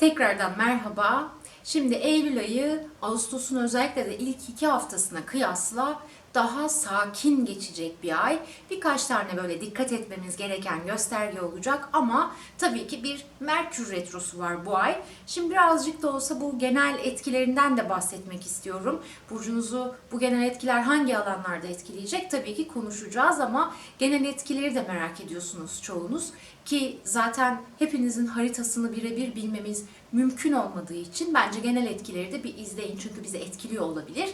Tekrardan merhaba. Şimdi Eylül ayı Ağustos'un özellikle de ilk iki haftasına kıyasla daha sakin geçecek bir ay. Birkaç tane böyle dikkat etmemiz gereken gösterge olacak ama tabii ki bir Merkür Retrosu var bu ay. Şimdi birazcık da olsa bu genel etkilerinden de bahsetmek istiyorum. Burcunuzu bu genel etkiler hangi alanlarda etkileyecek tabii ki konuşacağız ama genel etkileri de merak ediyorsunuz çoğunuz. Ki zaten hepinizin haritasını birebir bilmemiz mümkün olmadığı için bence genel etkileri de bir izleyin çünkü bizi etkiliyor olabilir.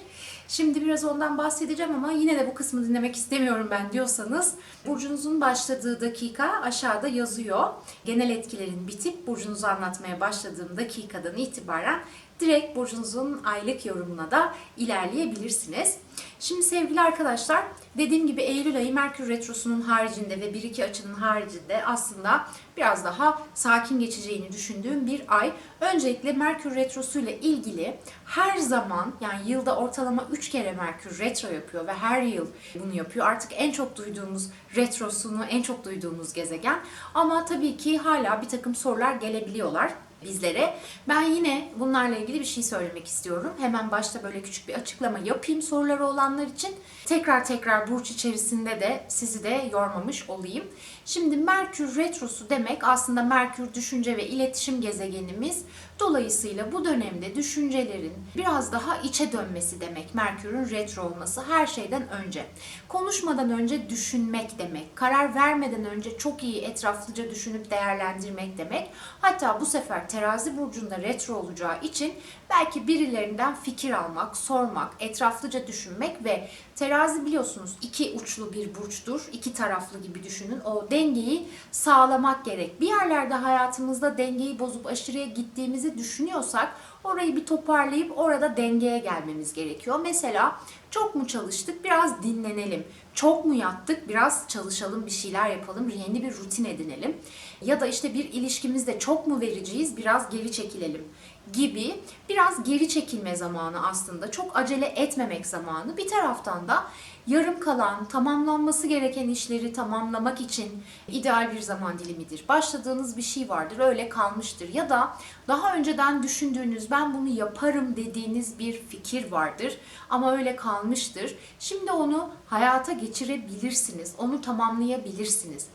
Şimdi biraz ondan bahsedeceğim ama yine de bu kısmı dinlemek istemiyorum ben diyorsanız burcunuzun başladığı dakika aşağıda yazıyor. Genel etkilerin bitip burcunuzu anlatmaya başladığım dakikadan itibaren direkt burcunuzun aylık yorumuna da ilerleyebilirsiniz. Şimdi sevgili arkadaşlar dediğim gibi Eylül ayı Merkür Retrosu'nun haricinde ve 1-2 açının haricinde aslında biraz daha sakin geçeceğini düşündüğüm bir ay. Öncelikle Merkür Retrosu ile ilgili her zaman yani yılda ortalama 3 kere Merkür Retro yapıyor ve her yıl bunu yapıyor. Artık en çok duyduğumuz retrosunu en çok duyduğumuz gezegen. Ama tabii ki hala bir takım sorular gelebiliyorlar bizlere. Ben yine bunlarla ilgili bir şey söylemek istiyorum. Hemen başta böyle küçük bir açıklama yapayım soruları olanlar için. Tekrar tekrar burç içerisinde de sizi de yormamış olayım. Şimdi Merkür Retrosu demek aslında Merkür düşünce ve iletişim gezegenimiz. Dolayısıyla bu dönemde düşüncelerin biraz daha içe dönmesi demek. Merkür'ün retro olması her şeyden önce. Konuşmadan önce düşünmek demek. Karar vermeden önce çok iyi etraflıca düşünüp değerlendirmek demek. Hatta bu sefer terazi burcunda retro olacağı için belki birilerinden fikir almak, sormak, etraflıca düşünmek ve terazi biliyorsunuz iki uçlu bir burçtur. iki taraflı gibi düşünün. O dengeyi sağlamak gerek. Bir yerlerde hayatımızda dengeyi bozup aşırıya gittiğimizi düşünüyorsak orayı bir toparlayıp orada dengeye gelmemiz gerekiyor. Mesela çok mu çalıştık? Biraz dinlenelim. Çok mu yattık? Biraz çalışalım, bir şeyler yapalım, yeni bir rutin edinelim. Ya da işte bir ilişkimizde çok mu vereceğiz? Biraz geri çekilelim gibi biraz geri çekilme zamanı aslında. Çok acele etmemek zamanı. Bir taraftan da yarım kalan, tamamlanması gereken işleri tamamlamak için ideal bir zaman dilimidir. Başladığınız bir şey vardır, öyle kalmıştır. Ya da daha önceden düşündüğünüz, ben bunu yaparım dediğiniz bir fikir vardır ama öyle kalmıştır. Şimdi onu hayata geçirebilirsiniz, onu tamamlayabilirsiniz.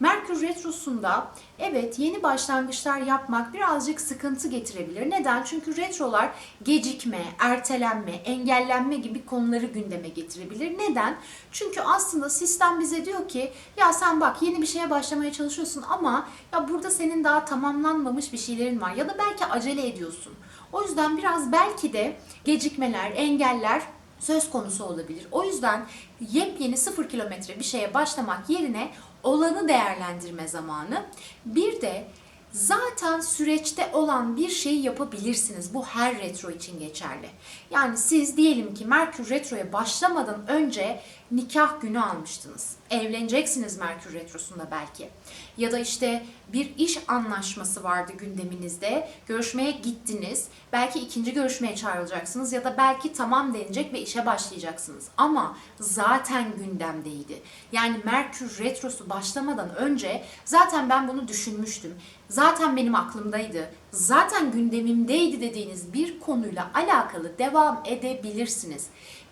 Merkür Retrosu'nda evet yeni başlangıçlar yapmak birazcık sıkıntı getirebilir. Neden? Çünkü retrolar gecikme, ertelenme, engellenme gibi konuları gündeme getirebilir. Neden? Çünkü aslında sistem bize diyor ki ya sen bak yeni bir şeye başlamaya çalışıyorsun ama ya burada senin daha tamamlanmamış bir şeylerin var ya da belki acele ediyorsun. O yüzden biraz belki de gecikmeler, engeller söz konusu olabilir. O yüzden yepyeni sıfır kilometre bir şeye başlamak yerine olanı değerlendirme zamanı. Bir de zaten süreçte olan bir şeyi yapabilirsiniz. Bu her retro için geçerli. Yani siz diyelim ki Merkür Retro'ya başlamadan önce nikah günü almıştınız. Evleneceksiniz Merkür Retrosu'nda belki. Ya da işte bir iş anlaşması vardı gündeminizde. Görüşmeye gittiniz. Belki ikinci görüşmeye çağrılacaksınız ya da belki tamam denecek ve işe başlayacaksınız. Ama zaten gündemdeydi. Yani Merkür Retrosu başlamadan önce zaten ben bunu düşünmüştüm. Zaten benim aklımdaydı. Zaten gündemimdeydi dediğiniz bir konuyla alakalı devam edebilirsiniz.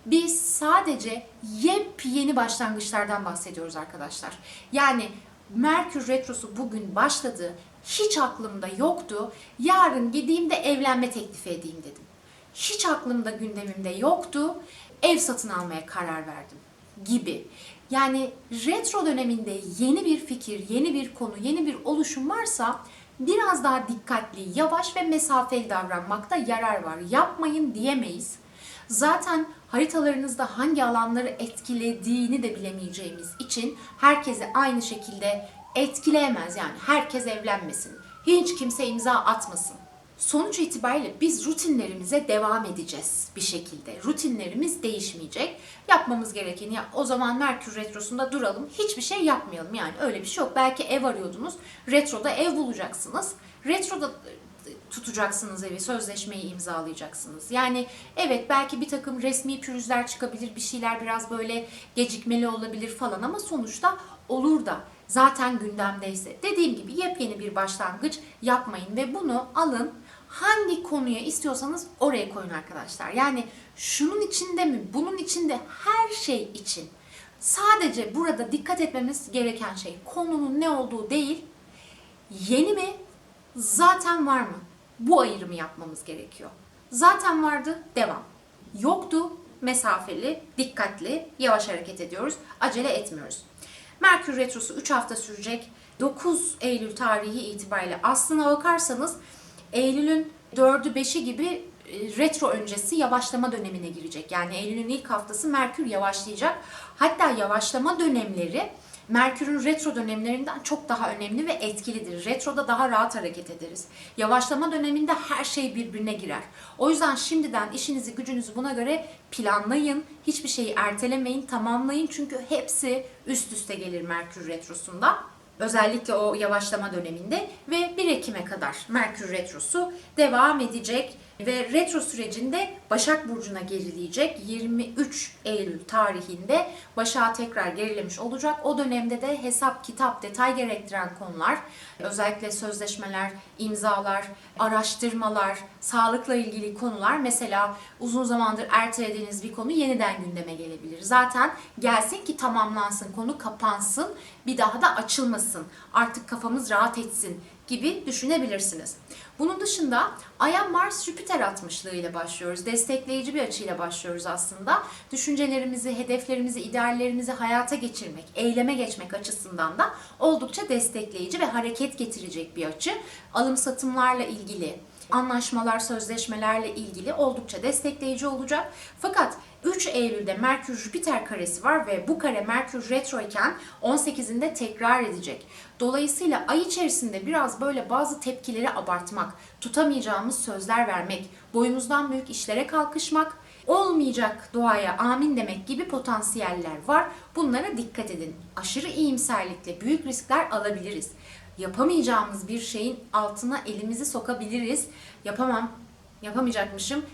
Biz sadece yepyeni başlangıçlardan bahsediyoruz arkadaşlar. Yani Merkür Retrosu bugün başladı. Hiç aklımda yoktu. Yarın gideyim de evlenme teklifi edeyim dedim. Hiç aklımda gündemimde yoktu. Ev satın almaya karar verdim gibi. Yani retro döneminde yeni bir fikir, yeni bir konu, yeni bir oluşum varsa biraz daha dikkatli, yavaş ve mesafeli davranmakta yarar var. Yapmayın diyemeyiz. Zaten haritalarınızda hangi alanları etkilediğini de bilemeyeceğimiz için herkese aynı şekilde etkileyemez yani herkes evlenmesin. Hiç kimse imza atmasın. Sonuç itibariyle biz rutinlerimize devam edeceğiz bir şekilde. Rutinlerimiz değişmeyecek. Yapmamız gerekeni ya o zaman Merkür Retrosu'nda duralım. Hiçbir şey yapmayalım. Yani öyle bir şey yok. Belki ev arıyordunuz. Retroda ev bulacaksınız. Retroda tutacaksınız evi, sözleşmeyi imzalayacaksınız. Yani evet belki bir takım resmi pürüzler çıkabilir, bir şeyler biraz böyle gecikmeli olabilir falan ama sonuçta olur da zaten gündemdeyse. Dediğim gibi yepyeni bir başlangıç yapmayın ve bunu alın hangi konuya istiyorsanız oraya koyun arkadaşlar. Yani şunun içinde mi, bunun içinde her şey için. Sadece burada dikkat etmemiz gereken şey konunun ne olduğu değil, yeni mi, zaten var mı? Bu ayrımı yapmamız gerekiyor. Zaten vardı, devam. Yoktu, mesafeli, dikkatli, yavaş hareket ediyoruz, acele etmiyoruz. Merkür Retrosu 3 hafta sürecek. 9 Eylül tarihi itibariyle aslına bakarsanız Eylül'ün 4'ü 5'i gibi e, retro öncesi yavaşlama dönemine girecek. Yani Eylül'ün ilk haftası Merkür yavaşlayacak. Hatta yavaşlama dönemleri Merkür'ün retro dönemlerinden çok daha önemli ve etkilidir. Retroda daha rahat hareket ederiz. Yavaşlama döneminde her şey birbirine girer. O yüzden şimdiden işinizi gücünüzü buna göre planlayın. Hiçbir şeyi ertelemeyin, tamamlayın. Çünkü hepsi üst üste gelir Merkür retrosunda. Özellikle o yavaşlama döneminde ve 1 Ekim'e kadar Merkür Retrosu devam edecek ve retro sürecinde Başak Burcu'na gerileyecek. 23 Eylül tarihinde Başak'a tekrar gerilemiş olacak. O dönemde de hesap, kitap, detay gerektiren konular, özellikle sözleşmeler, imzalar, araştırmalar, sağlıkla ilgili konular mesela uzun zamandır ertelediğiniz bir konu yeniden gündeme gelebilir. Zaten gelsin ki tamamlansın, konu kapansın, bir daha da açılmasın. Artık kafamız rahat etsin gibi düşünebilirsiniz. Bunun dışında Ay'a Mars Jüpiter atmışlığı ile başlıyoruz. Destekleyici bir açıyla başlıyoruz aslında. Düşüncelerimizi, hedeflerimizi, ideallerimizi hayata geçirmek, eyleme geçmek açısından da oldukça destekleyici ve hareket getirecek bir açı. Alım satımlarla ilgili, anlaşmalar, sözleşmelerle ilgili oldukça destekleyici olacak. Fakat 3 Eylül'de Merkür Jüpiter karesi var ve bu kare Merkür retro iken 18'inde tekrar edecek. Dolayısıyla ay içerisinde biraz böyle bazı tepkileri abartmak, tutamayacağımız sözler vermek, boyumuzdan büyük işlere kalkışmak, olmayacak duaya amin demek gibi potansiyeller var. Bunlara dikkat edin. Aşırı iyimserlikle büyük riskler alabiliriz. Yapamayacağımız bir şeyin altına elimizi sokabiliriz. Yapamam, yapamayacakmışım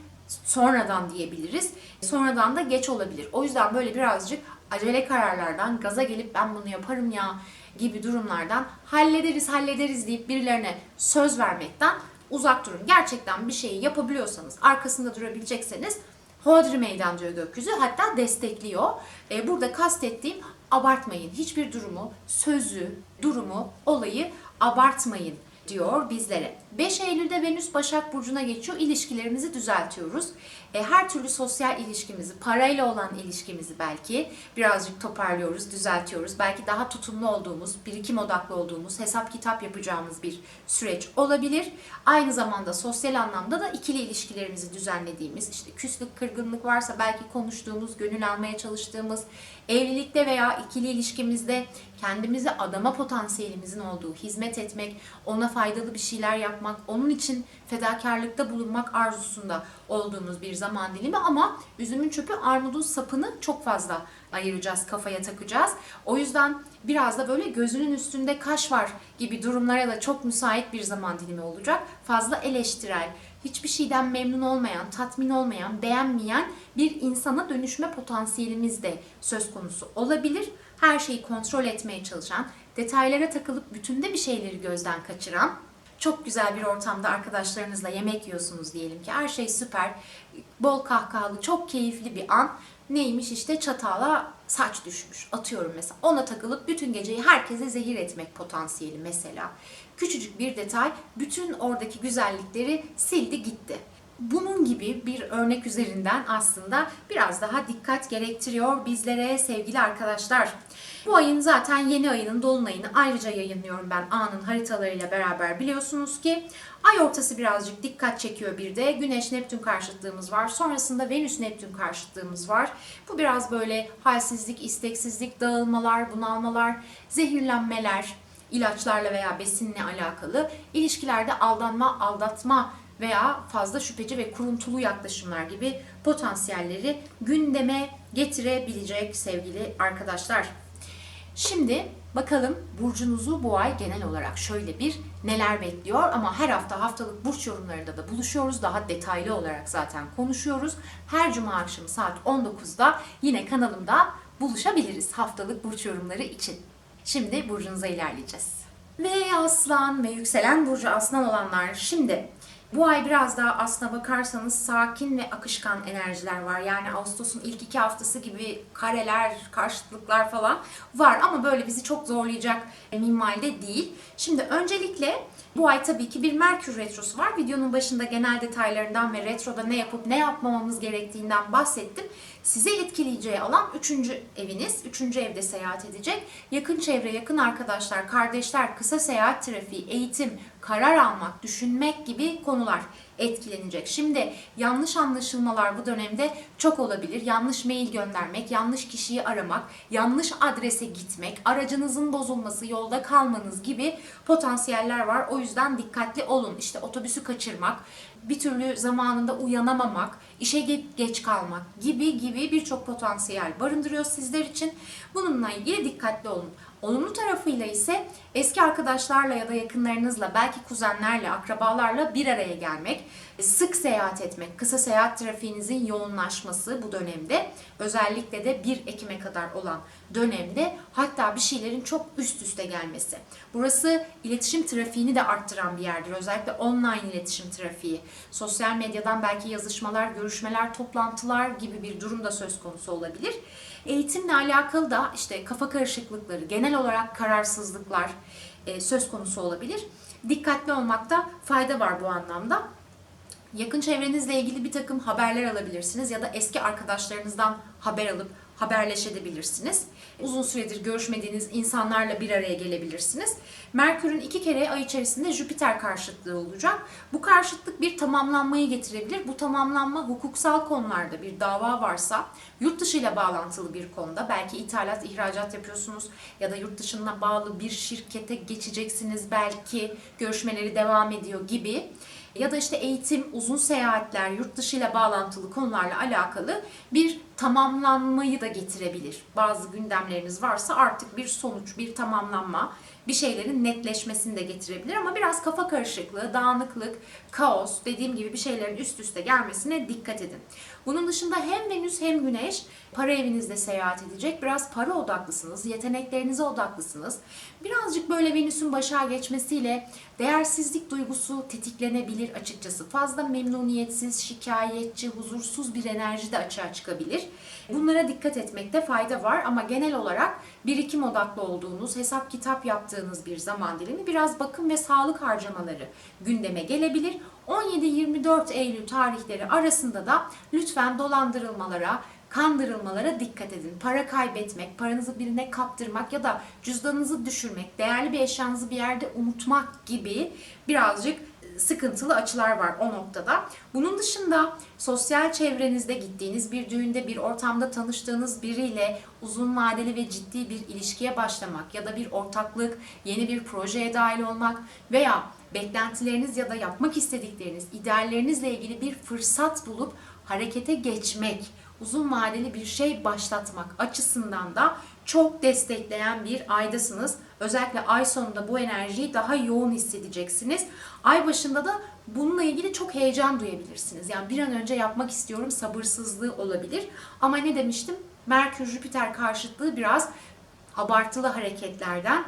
sonradan diyebiliriz. Sonradan da geç olabilir. O yüzden böyle birazcık acele kararlardan, gaza gelip ben bunu yaparım ya gibi durumlardan hallederiz hallederiz deyip birilerine söz vermekten uzak durun. Gerçekten bir şeyi yapabiliyorsanız, arkasında durabilecekseniz hodri meydan diyor gökyüzü. Hatta destekliyor. E, burada kastettiğim abartmayın. Hiçbir durumu, sözü, durumu, olayı abartmayın diyor bizlere. 5 Eylül'de Venüs Başak Burcu'na geçiyor. İlişkilerimizi düzeltiyoruz. E, her türlü sosyal ilişkimizi, parayla olan ilişkimizi belki birazcık toparlıyoruz, düzeltiyoruz. Belki daha tutumlu olduğumuz, birikim odaklı olduğumuz, hesap kitap yapacağımız bir süreç olabilir. Aynı zamanda sosyal anlamda da ikili ilişkilerimizi düzenlediğimiz, işte küslük, kırgınlık varsa belki konuştuğumuz, gönül almaya çalıştığımız, evlilikte veya ikili ilişkimizde kendimizi adama potansiyelimizin olduğu, hizmet etmek, ona faydalı bir şeyler yapmak, onun için fedakarlıkta bulunmak arzusunda olduğumuz bir zaman dilimi ama üzümün çöpü armudun sapını çok fazla ayıracağız, kafaya takacağız. O yüzden biraz da böyle gözünün üstünde kaş var gibi durumlara da çok müsait bir zaman dilimi olacak. Fazla eleştirel, hiçbir şeyden memnun olmayan, tatmin olmayan, beğenmeyen bir insana dönüşme potansiyelimiz de söz konusu olabilir. Her şeyi kontrol etmeye çalışan, detaylara takılıp bütünde bir şeyleri gözden kaçıran, çok güzel bir ortamda arkadaşlarınızla yemek yiyorsunuz diyelim ki. Her şey süper, bol kahkahalı, çok keyifli bir an. Neymiş işte çatala saç düşmüş. Atıyorum mesela. Ona takılıp bütün geceyi herkese zehir etmek potansiyeli mesela. Küçücük bir detay bütün oradaki güzellikleri sildi gitti. Bunun gibi bir örnek üzerinden aslında biraz daha dikkat gerektiriyor bizlere sevgili arkadaşlar. Bu ayın zaten yeni ayının dolunayını ayrıca yayınlıyorum ben anın haritalarıyla beraber biliyorsunuz ki. Ay ortası birazcık dikkat çekiyor bir de. Güneş Neptün karşıtlığımız var. Sonrasında Venüs Neptün karşıtlığımız var. Bu biraz böyle halsizlik, isteksizlik, dağılmalar, bunalmalar, zehirlenmeler, ilaçlarla veya besinle alakalı. İlişkilerde aldanma, aldatma veya fazla şüpheci ve kuruntulu yaklaşımlar gibi potansiyelleri gündeme getirebilecek sevgili arkadaşlar. Şimdi bakalım burcunuzu bu ay genel olarak şöyle bir neler bekliyor ama her hafta haftalık burç yorumlarında da buluşuyoruz. Daha detaylı olarak zaten konuşuyoruz. Her cuma akşamı saat 19'da yine kanalımda buluşabiliriz haftalık burç yorumları için. Şimdi burcunuza ilerleyeceğiz. Ve aslan ve yükselen burcu aslan olanlar şimdi Bu ay biraz daha aslına bakarsanız sakin ve akışkan enerjiler var. Yani Ağustos'un ilk iki haftası gibi kareler, karşıtlıklar falan var ama böyle bizi çok zorlayacak minvalde değil. Şimdi öncelikle bu ay tabii ki bir Merkür Retrosu var. Videonun başında genel detaylarından ve retroda ne yapıp ne yapmamamız gerektiğinden bahsettim. Size etkileyeceği alan 3. eviniz. 3. evde seyahat edecek. Yakın çevre, yakın arkadaşlar, kardeşler, kısa seyahat trafiği, eğitim, karar almak, düşünmek gibi konular etkilenecek. Şimdi yanlış anlaşılmalar bu dönemde çok olabilir. Yanlış mail göndermek, yanlış kişiyi aramak, yanlış adrese gitmek, aracınızın bozulması, yolda kalmanız gibi potansiyeller var. O yüzden dikkatli olun. İşte otobüsü kaçırmak, bir türlü zamanında uyanamamak, işe ge- geç kalmak gibi gibi birçok potansiyel barındırıyor sizler için. Bununla ilgili dikkatli olun. Olumlu tarafıyla ise eski arkadaşlarla ya da yakınlarınızla, belki kuzenlerle, akrabalarla bir araya gelmek, sık seyahat etmek, kısa seyahat trafiğinizin yoğunlaşması bu dönemde, özellikle de 1 Ekim'e kadar olan dönemde hatta bir şeylerin çok üst üste gelmesi. Burası iletişim trafiğini de arttıran bir yerdir. Özellikle online iletişim trafiği. Sosyal medyadan belki yazışmalar, görüşmeler, toplantılar gibi bir durum da söz konusu olabilir. Eğitimle alakalı da işte kafa karışıklıkları, genel olarak kararsızlıklar e, söz konusu olabilir. Dikkatli olmakta fayda var bu anlamda. Yakın çevrenizle ilgili bir takım haberler alabilirsiniz ya da eski arkadaşlarınızdan haber alıp haberleşebilirsiniz. Uzun süredir görüşmediğiniz insanlarla bir araya gelebilirsiniz. Merkür'ün iki kere ay içerisinde Jüpiter karşıtlığı olacak. Bu karşıtlık bir tamamlanmayı getirebilir. Bu tamamlanma hukuksal konularda bir dava varsa, yurt dışı ile bağlantılı bir konuda, belki ithalat, ihracat yapıyorsunuz ya da yurt dışına bağlı bir şirkete geçeceksiniz belki, görüşmeleri devam ediyor gibi ya da işte eğitim, uzun seyahatler, yurt dışı ile bağlantılı konularla alakalı bir tamamlanmayı da getirebilir. Bazı gündemleriniz varsa artık bir sonuç, bir tamamlanma, bir şeylerin netleşmesini de getirebilir ama biraz kafa karışıklığı, dağınıklık, kaos dediğim gibi bir şeylerin üst üste gelmesine dikkat edin. Bunun dışında hem Venüs hem Güneş para evinizde seyahat edecek. Biraz para odaklısınız, yeteneklerinize odaklısınız. Birazcık böyle Venüs'ün başa geçmesiyle değersizlik duygusu tetiklenebilir açıkçası. Fazla memnuniyetsiz, şikayetçi, huzursuz bir enerji de açığa çıkabilir. Bunlara dikkat etmekte fayda var ama genel olarak birikim odaklı olduğunuz, hesap kitap yaptığınız bir zaman dilimi biraz bakım ve sağlık harcamaları gündeme gelebilir. 17-24 Eylül tarihleri arasında da lütfen dolandırılmalara, kandırılmalara dikkat edin. Para kaybetmek, paranızı birine kaptırmak ya da cüzdanınızı düşürmek, değerli bir eşyanızı bir yerde unutmak gibi birazcık sıkıntılı açılar var o noktada. Bunun dışında sosyal çevrenizde gittiğiniz bir düğünde, bir ortamda tanıştığınız biriyle uzun vadeli ve ciddi bir ilişkiye başlamak ya da bir ortaklık, yeni bir projeye dahil olmak veya beklentileriniz ya da yapmak istedikleriniz, ideallerinizle ilgili bir fırsat bulup harekete geçmek, uzun vadeli bir şey başlatmak açısından da çok destekleyen bir aydasınız. Özellikle ay sonunda bu enerjiyi daha yoğun hissedeceksiniz. Ay başında da bununla ilgili çok heyecan duyabilirsiniz. Yani bir an önce yapmak istiyorum sabırsızlığı olabilir. Ama ne demiştim? Merkür Jüpiter karşıtlığı biraz abartılı hareketlerden,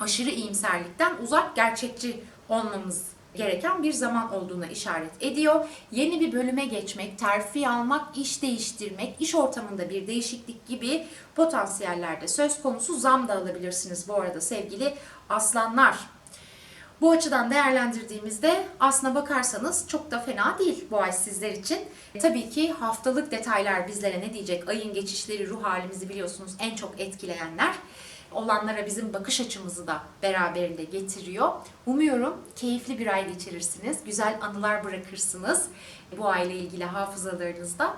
aşırı iyimserlikten uzak gerçekçi olmamız gereken bir zaman olduğuna işaret ediyor. Yeni bir bölüme geçmek, terfi almak, iş değiştirmek, iş ortamında bir değişiklik gibi potansiyellerde söz konusu zam da alabilirsiniz bu arada sevgili aslanlar. Bu açıdan değerlendirdiğimizde aslına bakarsanız çok da fena değil bu ay sizler için. Tabii ki haftalık detaylar bizlere ne diyecek? Ayın geçişleri, ruh halimizi biliyorsunuz en çok etkileyenler olanlara bizim bakış açımızı da beraberinde getiriyor. Umuyorum keyifli bir ay geçirirsiniz, güzel anılar bırakırsınız bu ayla ilgili hafızalarınızda.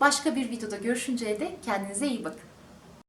Başka bir videoda görüşünceye dek kendinize iyi bakın.